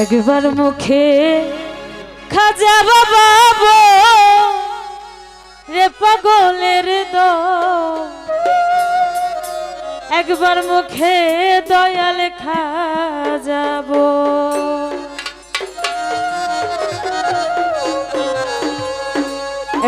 একবার মুখে খাজা বাবা রে পাগলের একবার মুখে দয়াল খাজাব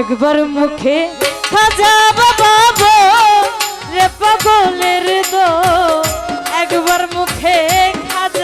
একবার মুখে খাজা বাবা রে পাগলের দো একবার মুখে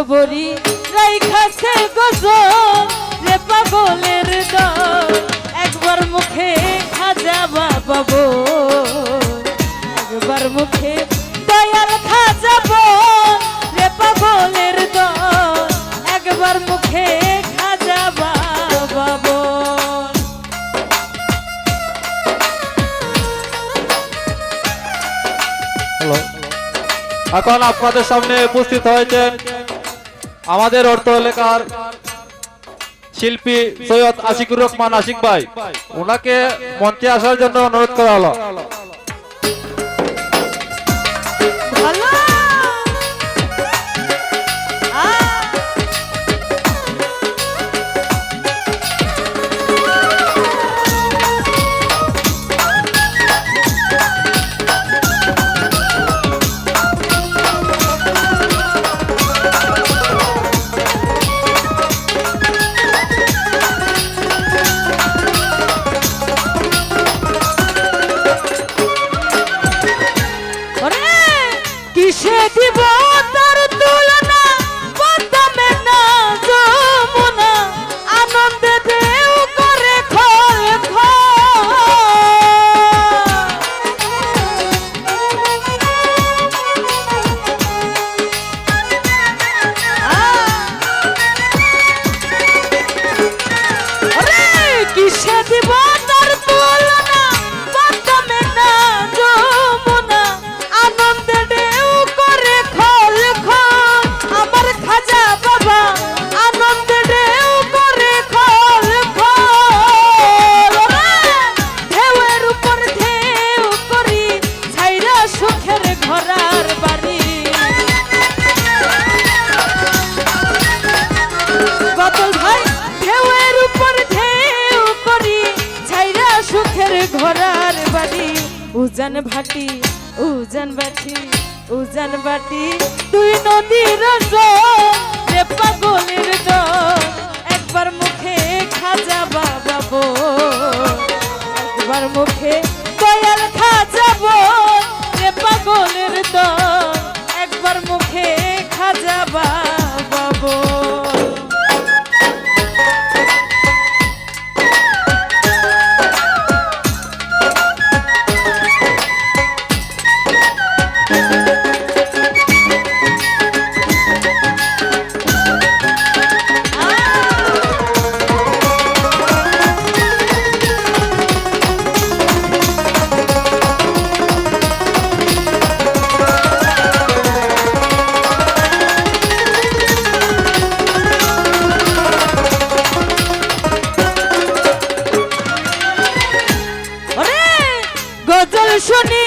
কণ্ঠবরি রাইখাছে গজল রে পাগলের দল। একবার মুখে খাজা বাবা একবার মুখে দয়াল খাজাব রে পাগলের দল। একবার মুখে খাজা বাবা এখন আপনাদের সামনে উপস্থিত হয়েছেন আমাদের অর্থ এলাকার শিল্পী সৈয়দ আশিকুর রহমান আশিক ভাই, ওনাকে মঞ্চে আসার জন্য অনুরোধ করা হলো। співати. উজান ভাটি, উজান বাটি উজান বাটি তুই নদীর রে পাগলের একবার মুখে খাজা বাবা একবার মুখে দয়াল খাজাব রে পাগলের দল। একবার মুখে খাজা বাবা শুনি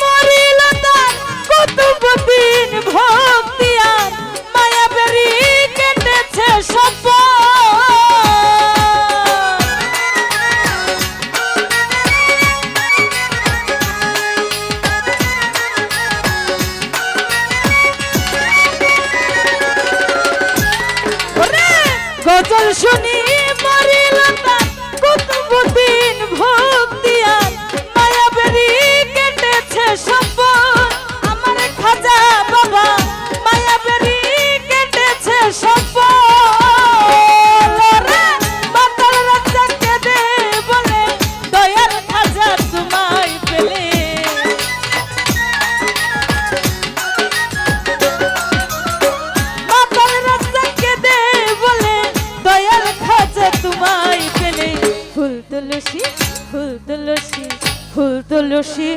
মরিল তার কুতুবুদ্দিন ভক্তি আর মায়া বেরি কেটেছে সব গজল শুনি মরিল তার কুতুবুদ্দিন ভক্তি আমার বাবা, মায়া বেরি কেটেছে সব বাতাল রাজাকে দে বলে, দয়ার খাজা তোমায় পেলে। মাতাল রাস্তাকে দে বলে দয়াল খাজা তোমায় পেলে। ফুল তুলসী ফুল তুলসী ফুল তুলসী।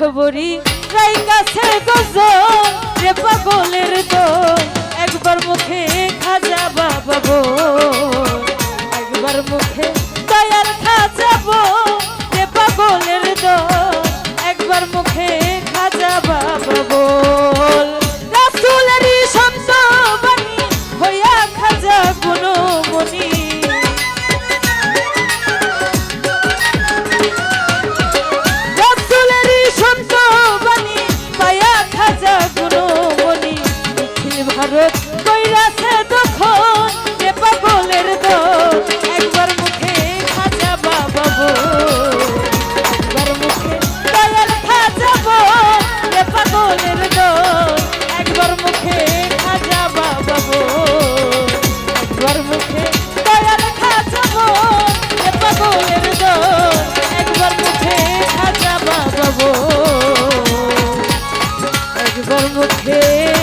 কণ্ঠবরী রাই কাছে গজল মধ্যে